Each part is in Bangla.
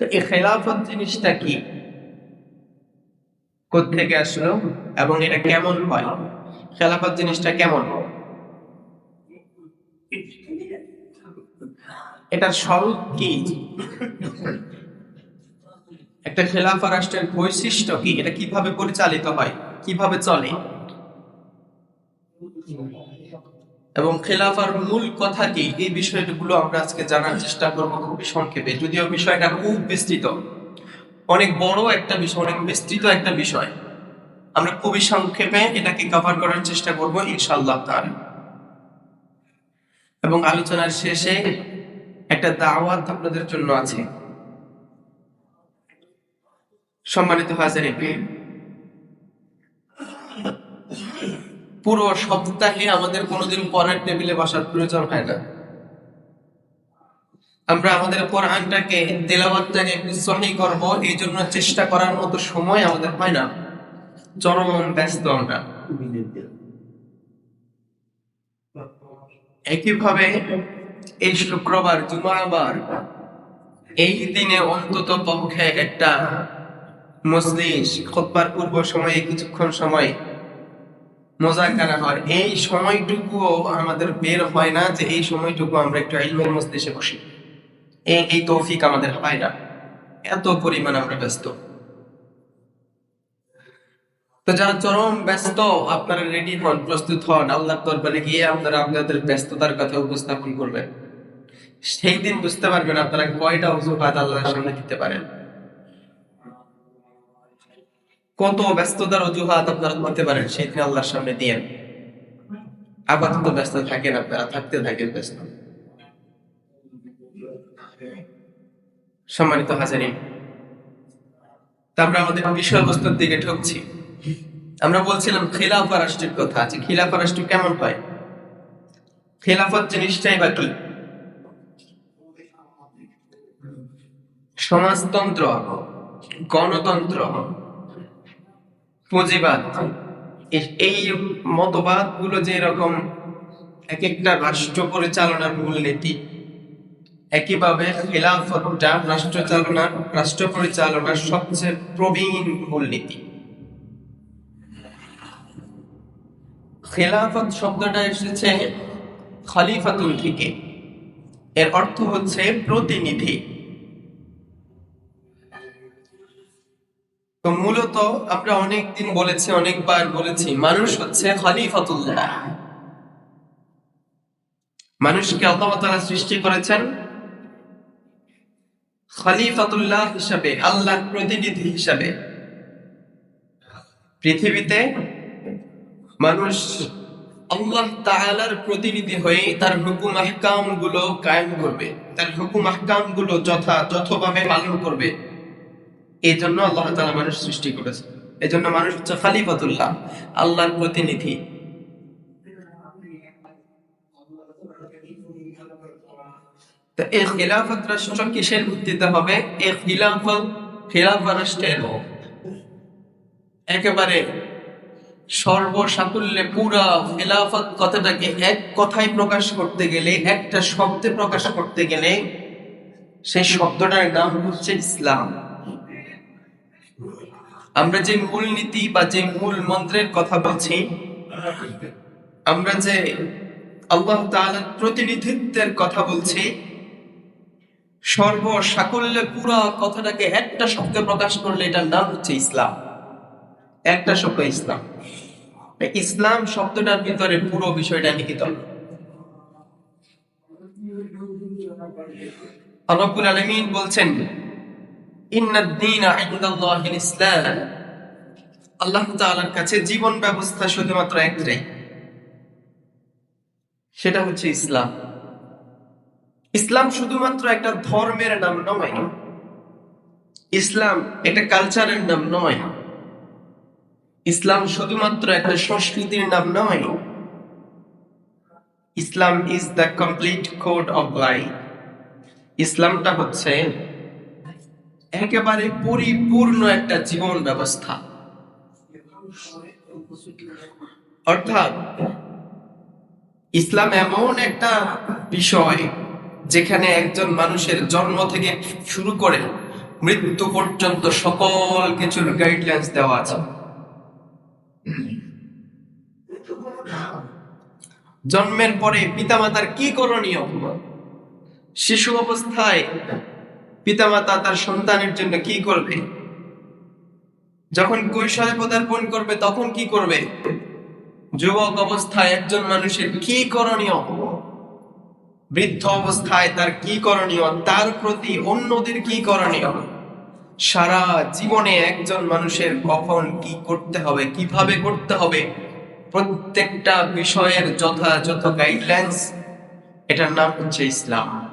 তো এই খেলাফত জিনিসটা কি? থেকে আসলো এবং এটা কেমন হয়? খেলাফত জিনিসটা কেমন এটার স্বরূপ কি? একটা খেলাফা রাষ্ট্রের বৈশিষ্ট্য কি? এটা কীভাবে পরিচালিত হয়? কীভাবে চলে? এবং খেলাফার মূল কথা কি এই বিষয়গুলো আমরা আজকে জানার চেষ্টা করব খুবই সংক্ষেপে। যদিও বিষয়টা খুব বিস্তৃত। অনেক বড় একটা বিষয়, অনেক বিস্তৃত একটা বিষয়। আমরা খুবই সংক্ষেপে এটাকে কভার করার চেষ্টা করব ইনশাআল্লাহ তার এবং আলোচনার শেষে একটা দাওয়াত আপনাদের জন্য আছে। সম্মানিত হাজারে পুরো সপ্তাহে আমাদের কোনোদিন পড়ার টেবিলে বসার প্রয়োজন হয় না। আমরা আমাদের কোরআনটাকে, তেলাওয়াতটাকে একটু সহি করব এই জন্য চেষ্টা করার মতো সময় আমাদের হয় না। চরম ব্যস্ত আমরা একইভাবে এই শুক্রবার জুমাবার এই দিনে অন্তত পক্ষে একটা মজলিস খোদবার পূর্ব সময়ে, কিছুক্ষণ সময় মোজাকারা হয় এই সময়টুকুও আমাদের বের হয় না যে এই সময়টুকু আমরা একটু ইলমের মজলিসে বসি। এই এই তৌফিক আমাদের হয় না। এত পরিমাণ আমরা ব্যস্ত। তো যারা চরম ব্যস্ত, আপনারা রেডি হন, প্রস্তুত হন আল্লাহ দরবারে গিয়ে আপনারা আপনাদের ব্যস্ততার কথা উপস্থাপন করবেন। সেই দিন বুঝতে পারবেন আপনারা কয়টা অজুহাত আল্লাহর সামনে দিতে পারেন। কত ব্যস্ততার অজুহাত আপনারা করতে পারেন সেই দিন আল্লাহর সামনে দিয়ে। আপাতত ব্যস্ত থাকেন আপনারা থাকতে থাকেন ব্যস্ত। সম্মানিত হাজারি আমরা আমাদের বিষয়বস্তুর দিকে ঢুকছি আমরা বলছিলাম খিলাফা রাষ্ট্রের কথা আছে। খিলাফা রাষ্ট্র কেমন হয়? খিলাফত জিনিসটাই বা কি? সমাজতন্ত্র গণতন্ত্র পুঁজিবাদ। এই মতবাদগুলো যে এরকম এক একটা রাষ্ট্র পরিচালনার মূলনীতি, একইভাবে খিলাফতটা রাষ্ট্র চালনা, রাষ্ট্র পরিচালনার সবচেয়ে প্রবীণ মূলনীতি। খেলাফত শব্দটা এসেছে খলিফাতুল থেকে এর অর্থ হচ্ছে প্রতিনিধি। তো মূলত আমরা অনেকদিন বলেছি, অনেকবার বলেছি, মানুষ হচ্ছে খলিফাতুল্লাহ। মানুষকে আল্লাহ সৃষ্টি করেছেন খলিফাতুল্লাহ হিসাবে, আল্লাহর প্রতিনিধি হিসাবে। পৃথিবীতে মানুষ আল্লাহ তাআলার প্রতিনিধি হয়ে তার হুকুম আহকামগুলো কায়েম করবে, তার হুকুম আহকামগুলো যথা যথভাবে পালন করবে। এই জন্য আল্লাহ তাআলা মানুষ সৃষ্টি করেছে। এই জন্য মানুষ হচ্ছে খালিফাতুল্লাহ, আল্লাহর প্রতিনিধি। এই খিলাফত রাষ্ট্র কিসের ভিত্তিতে হবে? এই খিলাফত খিলাফা রাষ্ট্রের। একেবারে সর্বসাকুল্যে পুরা খেলাফত কথাটাকে এক কথায় প্রকাশ করতে গেলে, একটা শব্দে প্রকাশ করতে গেলে, সেই শব্দটার নাম হচ্ছে ইসলাম। আমরা যে মূল নীতি বা যে মূল মন্ত্রের কথা বলছি, আমরা যে আল্লাহ তাআলার প্রতিনিধিত্বের কথা বলছি, সর্বসাকুল্যে পুরা কথাটাকে একটা শব্দে প্রকাশ করলে এটার নাম হচ্ছে ইসলাম। একটা শব্দ ইসলাম। ইসলাম শব্দটার ভিতরে পুরো বিষয়টা রব্বুল আলামিন বলছেন ইসলাম। আল্লাহ কাছে জীবন ব্যবস্থা শুধুমাত্র একটাই। সেটা হচ্ছে ইসলাম। ইসলাম শুধুমাত্র একটা ধর্মের নাম নয়। ইসলাম একটা কালচারের নাম নয়। ইসলাম শুধুমাত্র একটা সংস্কৃতির নাম নয়। Islam is the complete code of life. ইসলামটা হচ্ছে একেবারে পরিপূর্ণ একটা জীবন ব্যবস্থা। অর্থাৎ ইসলাম এমন একটা বিষয় যেখানে একজন মানুষের জন্ম থেকে শুরু করে মৃত্যু পর্যন্ত সকল কিছুর গাইডলাইন্স দেওয়া আছে। জন্মের পরে পিতামাতার কি করণীয়? শিশু অবস্থায় পিতামাতা তার সন্তানের জন্য কি করবে? যখন কৈশোরে পদার্পণ করবে, তখন কি করবে? যুবক অবস্থায় একজন মানুষের কি করণীয়? বৃদ্ধ অবস্থায় তার কি করণীয়? তার প্রতি অন্যদের কি করণীয়? সারা জীবনে একজন মানুষের কখন কি করতে হবে, কীভাবে করতে হবে, প্রত্যেকটা বিষয়ের যথাযথ গাইডলাইন্স এটার নাম হচ্ছে ইসলাম।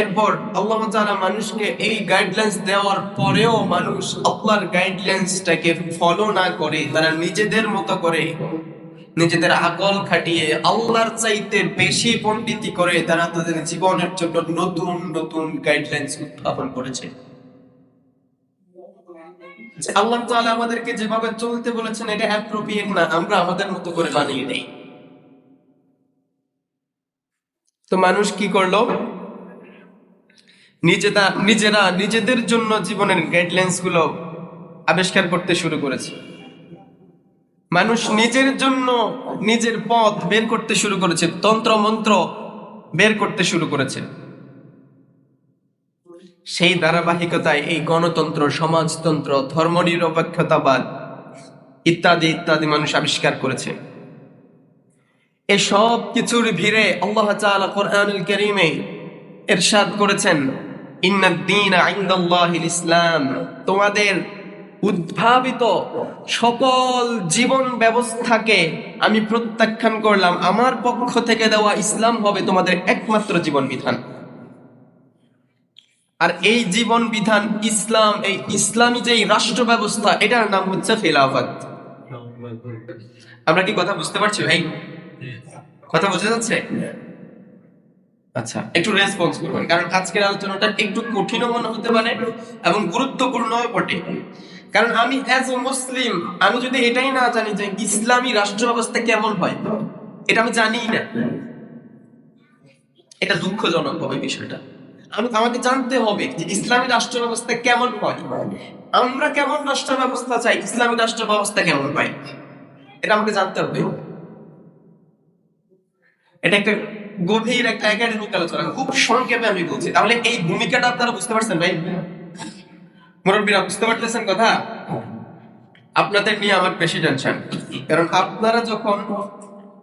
এরপর আল্লাহ তাআলা মানুষকে এই গাইডলাইন্স দেওয়ার পরেও মানুষ আল্লাহর গাইডলাইন্সটাকে ফলো না করে, তারা নিজেদের মতো করে নিজেদের আকল খাটিয়ে আল্লাহর চাইতে বেশি পণ্ডিতি করে তারা তাদের জীবনের জন্য নতুন নতুন গাইডলাইন্স উত্থাপন করেছে। আল্লাহ তাআলা আমাদেরকে যেভাবে চলতে বলেছেন, এটা অ্যাপ্রোপ্রিয়েট না, আমরা আমাদের মতো করে বানিয়ে নেই। তো মানুষ কি করল? নিজেরা নিজেরা, নিজেদের জন্য জীবনের গাইডলাইন্সগুলো আবিষ্কার করতে শুরু করেছে। মানুষ নিজের জন্য নিজের পথ বের করতে শুরু করেছে তন্ত্র মন্ত্র বের করতে শুরু করেছে। সেই ধারাবাহিকতায় এই গণতন্ত্র, সমাজতন্ত্র, ধর্মনিরপেক্ষতাবাদ ইত্যাদি ইত্যাদি মানুষ আবিষ্কার করেছে। এসব কিছুর ভিড়ে আল্লাহ কোরআনুল কারীমে ইরশাদ করেছেন ইসলাম তোমাদের উদ্ভাবিত সকল জীবন ব্যবস্থাকে আমি প্রত্যাখ্যান করলাম। আমার পক্ষ থেকে দেওয়া ইসলাম হবে তোমাদের একমাত্র জীবন বিধান। আর এই জীবন বিধান ইসলাম এই ইসলামী যে রাষ্ট্র ব্যবস্থা এটার নাম হচ্ছে খেলাফত। আমরা কি কথা বুঝতে পারছি ভাই? কথা বোঝা যাচ্ছে? আচ্ছা একটু রেসপন্স করবেন কারণ আজকের আলোচনাটা একটু কঠিনও মনে হতে পারে এবং গুরুত্বপূর্ণ বটে। কারণ আমি অ্যাজ এ মুসলিম আমি যদি এটাই না জানি যে ইসলামী রাষ্ট্র ব্যবস্থা কেমন হয়, এটা আমি জানিই না। এটা দুঃখজনক হবে বিষয়টা। আমি, আমাকে জানতে হবে যে ইসলামী রাষ্ট্র ব্যবস্থা কেমন হয়। আমরা কেমন রাষ্ট্র ব্যবস্থা চাই, ইসলামী রাষ্ট্র ব্যবস্থা কেমন হয়? এটা আমাকে জানতে হবে। এটা একটা গভীর একটা একাডেমিক আলোচনা খুব সংক্ষেপে আমি বলছি। তাহলে এই ভূমিকাটা আপনারা বুঝতে পারছেন, ভাই? মুরব্বীরা, বুঝতে পারতেছেন কথা? আপনাদের নিয়ে আমার বেশি টেনশন কারণ আপনারা যখন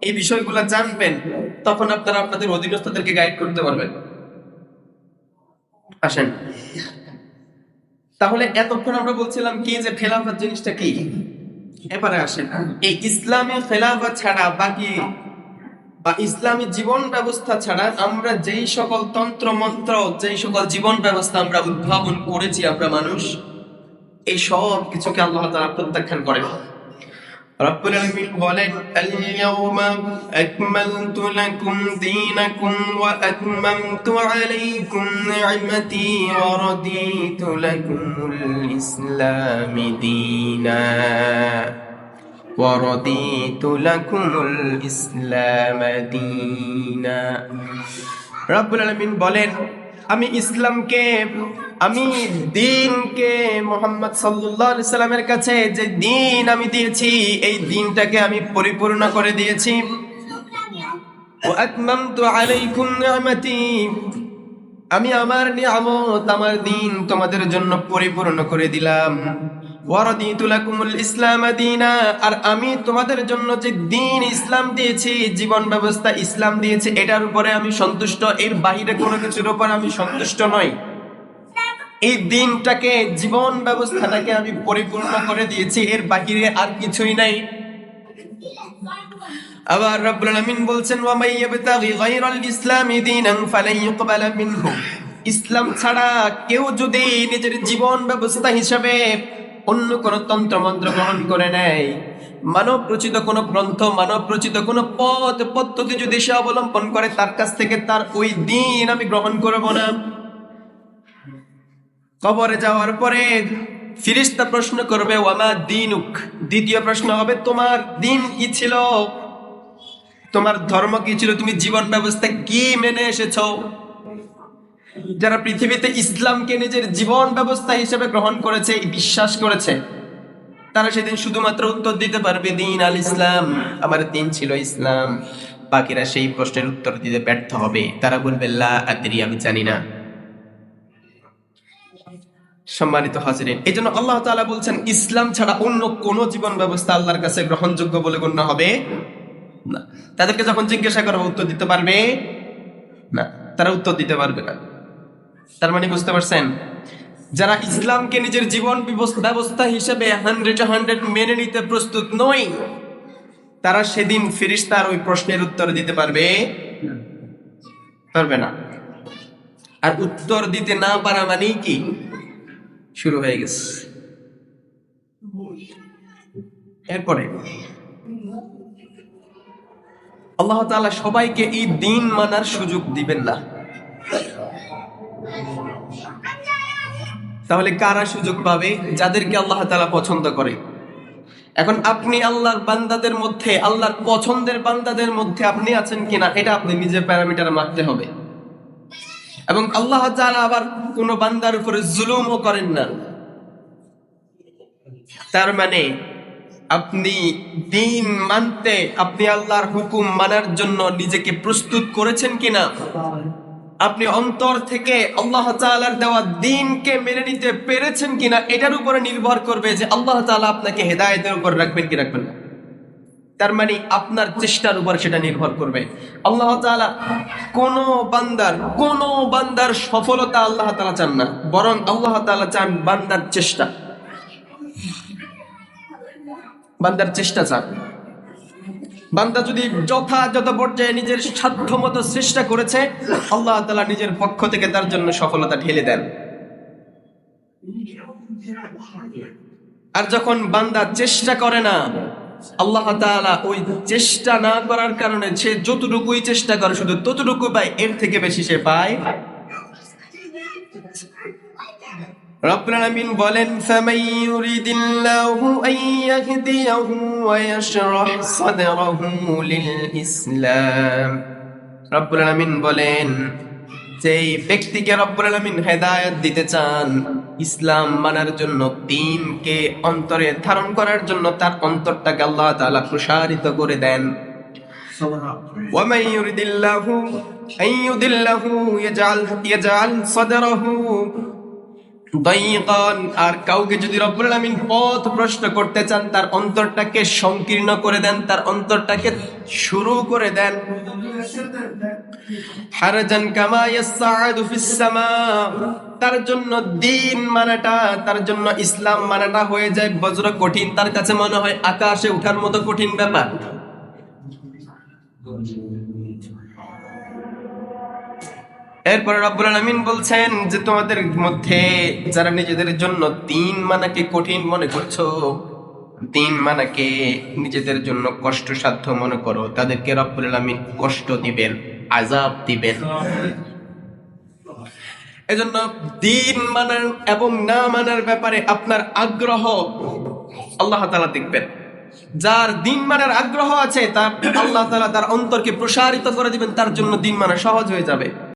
এই বিষয়গুলো জানবেন, তখন আপনারা আপনাদের অধীনস্থদেরকে গাইড করতে পারবেন। আসেন। তাহলে এতক্ষণ আমরা বলছিলাম কি যে খেলাফত জিনিসটা কি? এবারে আসেন। এই ইসলামী খেলাফত ছাড়া বাকি বা ইসলামী জীবন ব্যবস্থা ছাড়া আমরা যেই সকল তন্ত্র, মন্ত্র, যেই সকল জীবন ব্যবস্থা আমরা উদ্ভাবন করেছি আমরা মানুষ, এই সব কিছুকে আল্লাহ তাআলা প্রত্যাখ্যান করেন। রব্বুল আলামিন বলেন লাকুম দীনাকুম ওয়া আতমামতু আলাইকুম নি'মাতি ওয়া রাদিতু লাকুমুল ইসলামি দীনা। ورضيت لكم الإسلام دينا রব্বুল আলামিন বলেন আমি ইসলামকে আমি দিনকে মোহাম্মদ সাল্লাল্লাহু আলাইহি সাল্লামের কাছে যে দিন আমি দিয়েছি এই দিনটাকে আমি পরিপূর্ণ করে দিয়েছি ওয়া আতমামতু আলাইকুম নি'মাতি আমি আমার নিয়ামত আমার দিন তোমাদের জন্য পরিপূর্ণ করে দিলাম আর আমি তোমাদের জন্য যে দিন ইসলাম দিয়েছি, জীবন ব্যবস্থা ইসলাম দিয়েছি, এটার উপরে আমি সন্তুষ্ট। এর বাহিরে কোনো কিছুর উপর আমি সন্তুষ্ট নই। এই দিনটাকে, জীবন ব্যবস্থাটাকে আমি পরিপূর্ণ করে দিয়েছি, এর বাহিরে আর কিছুই নাই। আবার রব্বুল আলামিন বলছেন ওয়া মাই ইয়াবতাগি গায়রাল ইসলামি দীনান ফালান ইউকবালা মিনহু। ইসলাম ছাড়া কেউ যদি নিজের জীবন ব্যবস্থা হিসাবে অন্য কোন তন্ত্র মন্ত্র গ্রহণ করে নেয়। মানব রচিত কোনো গ্রন্থ, মানব রচিত কোনো পথ পদ্ধতি যদি সে অবলম্বন করে, তার কাছ থেকে তার ওই দিন আমি গ্রহণ করব না। কবরে যাওয়ার পরে ফিরিস্তা প্রশ্ন করবে, ওয়ামা দিনুক? দ্বিতীয় প্রশ্ন হবে, তোমার দিন কি ছিল? তোমার ধর্ম কি ছিল? তুমি জীবন ব্যবস্থা কি মেনে এসেছ? যারা পৃথিবীতে ইসলামকে নিজের জীবন ব্যবস্থা হিসেবে গ্রহণ করেছে বিশ্বাস করেছে, তারা সেদিন শুধুমাত্র উত্তর দিতে পারবে, দিন আল ইসলাম। আমার দিন ছিল ইসলাম। বাকিরা সেই প্রশ্নের উত্তর দিতে ব্যর্থ হবে। তারা বলবে, লা আমি জানি না। সম্মানিত হাজিরিন এই জন্য আল্লাহ তাআলা বলছেন, ইসলাম ছাড়া অন্য কোন জীবন ব্যবস্থা আল্লাহর কাছে গ্রহণযোগ্য বলে গণ্য হবে না। তাদেরকে যখন জিজ্ঞাসা করা উত্তর দিতে পারবে? না, তারা উত্তর দিতে পারবে না। তার মানে বুঝতে পারছেন? যারা ইসলামকে নিজের জীবন ব্যবস্থা হিসেবে হান্ড্রেড হান্ড্রেড মেনে নিতে প্রস্তুত নয়, তারা সেদিন ফিরিস্তার ওই প্রশ্নের উত্তর দিতে পারবে? পারবে না। আর উত্তর দিতে না পারা মানেই কি? শুরু হয়ে গেছে। এরপরে, আল্লাহ তাআলা সবাইকে এই দিন মানার সুযোগ দিবেন না। তাহলে কারা সুযোগ পাবে? যাদেরকে আল্লাহ তাআলা পছন্দ করে। এখন আপনি আল্লাহর বান্দাদের মধ্যে, আল্লাহর পছন্দের বান্দাদের মধ্যে আপনি আছেন কিনা, এটা আপনি নিজের প্যারামিটার মারতে হবে। এবং আল্লাহ তাআলা আবার কোন বান্দার উপরে জুলুমও করেন না। তার মানে আপনি দিন মানতে, আপনি আল্লাহর হুকুম মানার জন্য নিজেকে প্রস্তুত করেছেন কিনা? আপনি অন্তর থেকে আল্লাহ তাআলার দেওয়া দিনকে মেনে নিতে পেরেছেন কিনা, এটার উপরে নির্ভর করবে যে আল্লাহ তাআলা আপনাকে হেদায়েতের উপর রাখবেন কি রাখবেন না। তার মানে আপনার চেষ্টার উপর সেটা নির্ভর করবে। আল্লাহ তাআলা কোন বান্দার কোন বান্দার সফলতা আল্লাহ তাআলা চান না, বরং আল্লাহ তাআলা চান বান্দার চেষ্টা। বান্দার চেষ্টা চান। বান্দা যদি যথাযথ পর্যায়ে নিজের সাধ্য মতো চেষ্টা করেছে, আল্লাহ তাআলা নিজের পক্ষ থেকে তার জন্য সফলতা ঢেলে দেন। আর যখন বান্দা চেষ্টা করে না, আল্লাহ তাআলা ওই চেষ্টা না করার কারণে সে যতটুকুই চেষ্টা করে, শুধু ততটুকু পায় এর থেকে বেশি সে পায় রব্বুল আলামিন বলেন ফামান ইউরিদিল্লাহু আন ইয়াহদিয়াহু ওয়া ইয়াশরাহ সাদরাহু লিল ইসলাম রব্বুল আলামিন বলেন যেই ব্যক্তিকে রব্বুল আলামিন হেদায়েত দিতে চান ইসলাম মানার জন্য দিনকে অন্তরে ধারণ করার জন্য তার অন্তরটাকে আল্লাহ তাআলা প্রসারিত করে দেন ومن يرد الله أن يضله يجعل يجعل صدره দয়িকান আর কাউকে যদি রব্বুল আলামিন পথ প্রশ্ন করতে চান, তার অন্তরটাকে সংকীর্ণ করে দেন, তার অন্তরটাকে শুরু করে দেন। হারজান কামা তার জন্য দিন মানাটা, তার জন্য ইসলাম মানাটা হয়ে যায় বজ্র কঠিন। তার কাছে মনে হয় আকাশে ওঠার মতো কঠিন ব্যাপার। এরপরে রব্বুল আলামিন বলছেন যে, তোমাদের মধ্যে যারা নিজেদের জন্য দিন মানাকে কঠিন মনে করছ দিন মানাকে নিজেদের জন্য কষ্টসাধ্য মনে করো, তাদেরকে রব্বুল আলামিন কষ্ট দিবেন, আযাব দিবেন। এজন্য দিন মানার এবং না মানার ব্যাপারে আপনার আগ্রহ আল্লাহ তালা দেখবেন। যার দিন মানার আগ্রহ আছে, তার আল্লাহ তালা তার অন্তরকে প্রসারিত করে দিবেন, তার জন্য দিন মানা সহজ হয়ে যাবে।